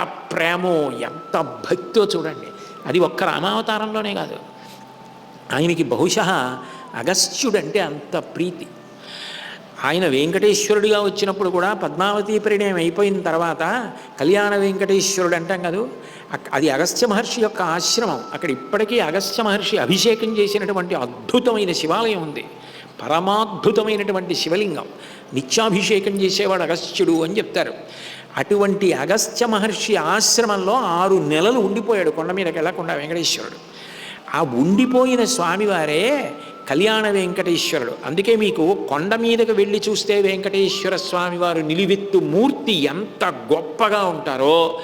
ప్రేమో ఎంత భక్తో చూడండి. అది ఒక్క రామావతారంలోనే కాదు. ఆయనకి బహుశ అగస్త్యుడంటే అంత ప్రీతి. ఆయన వెంకటేశ్వరుడిగా వచ్చినప్పుడు కూడా పద్మావతి పరిణయం అయిపోయిన తర్వాత కళ్యాణ వెంకటేశ్వరుడు అంటాం కదా అక్- అది అగస్త్య మహర్షి యొక్క ఆశ్రమం. అక్కడ ఇప్పటికీ అగస్త్య మహర్షి అభిషేకం చేసినటువంటి అద్భుతమైన శివాలయం ఉంది. పరమాద్భుతమైనటువంటి శివలింగం. నిత్యాభిషేకం చేసేవాడు అగస్త్యుడు అని చెప్తారు. అటువంటి అగస్త్య మహర్షి ఆశ్రమంలో ఆరు నెలలు ఉండిపోయాడు కొండ మీదకి వెళ్ళకుండా వెంకటేశ్వరుడు. ఆ ఉండిపోయిన స్వామివారే కళ్యాణ వెంకటేశ్వరుడు. అందుకే మీకు కొండ మీదకు వెళ్ళి చూస్తే వెంకటేశ్వర స్వామివారు నిలువెత్తు మూర్తి ఎంత గొప్పగా ఉంటారో.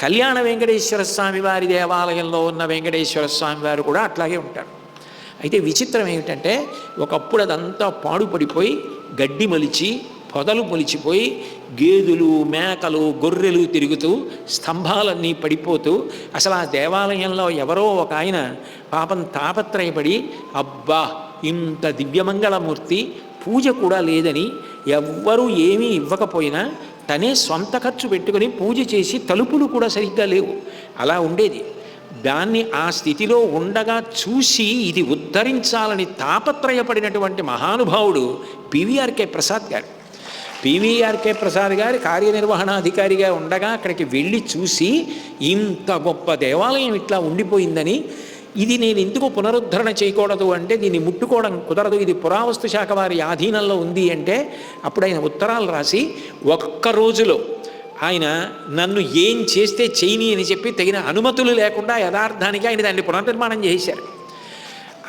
కళ్యాణ వెంకటేశ్వర స్వామివారి దేవాలయంలో ఉన్న వెంకటేశ్వర స్వామివారు కూడా అట్లాగే ఉంటారు. అయితే విచిత్రం ఏమిటంటే ఒకప్పుడు అదంతా పాడుపడిపోయి గడ్డి మలిచి పొదలు మొలిచిపోయి గేదెలు మేకలు గొర్రెలు తిరుగుతూ స్తంభాలన్నీ పడిపోతూ అసలు ఆ దేవాలయంలో ఎవరో ఒక ఆయన పాపం తాపత్రయపడి అబ్బా ఇంత దివ్యమంగళమూర్తి పూజ కూడా లేదని ఎవ్వరూ ఏమీ ఇవ్వకపోయినా తనే సొంత ఖర్చు పెట్టుకొని పూజ చేసి తలుపులు కూడా సరిగ్గా లేవు. అలా ఉండేది. దాన్ని ఆ స్థితిలో ఉండగా చూసి ఇది ఉద్ధరించాలని తాపత్రయపడినటువంటి మహానుభావుడు పివిఆర్కే ప్రసాద్ గారు. పివిఆర్కే ప్రసాద్ గారి కార్యనిర్వహణాధికారిగా ఉండగా అక్కడికి వెళ్ళి చూసి ఇంత గొప్ప దేవాలయం ఇట్లా ఉండిపోయిందని ఇది నేను ఎందుకు పునరుద్ధరణ చేయకూడదు అంటే దీన్ని ముట్టుకోవడం కుదరదు ఇది పురావస్తు శాఖ వారి ఆధీనంలో ఉంది అంటే అప్పుడు ఆయన ఉత్తరాలు రాసి ఒక్క రోజులో ఆయన నన్ను ఏం చేస్తే చేయని అని చెప్పి తగిన అనుమతులు లేకుండా యథార్థానికి ఆయన దాన్ని పునర్నిర్మాణం చేశారు.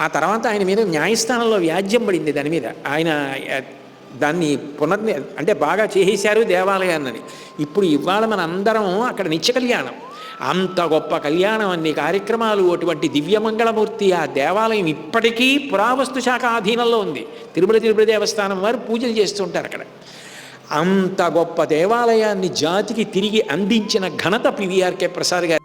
ఆ తర్వాత ఆయన మీద న్యాయస్థానంలో వ్యాజ్యం పడింది దాని మీద. ఆయన దాన్ని పునర్ని అంటే బాగా చేసేశారు దేవాలయాన్ని ఇప్పుడు ఇవాళ మన అందరం అక్కడ నిత్య కళ్యాణం. అంత గొప్ప కళ్యాణం అన్ని కార్యక్రమాలు అటువంటి దివ్యమంగళమూర్తి ఆ దేవాలయం ఇప్పటికీ పురావస్తు శాఖ ఆధీనంలో ఉంది. తిరుమల తిరుపతి దేవస్థానం వారు పూజలు చేస్తుంటారు అక్కడ. అంత గొప్ప దేవాలయాన్ని జాతికి తిరిగి అందించిన ఘనత పివిఆర్కే ప్రసాద్ గారు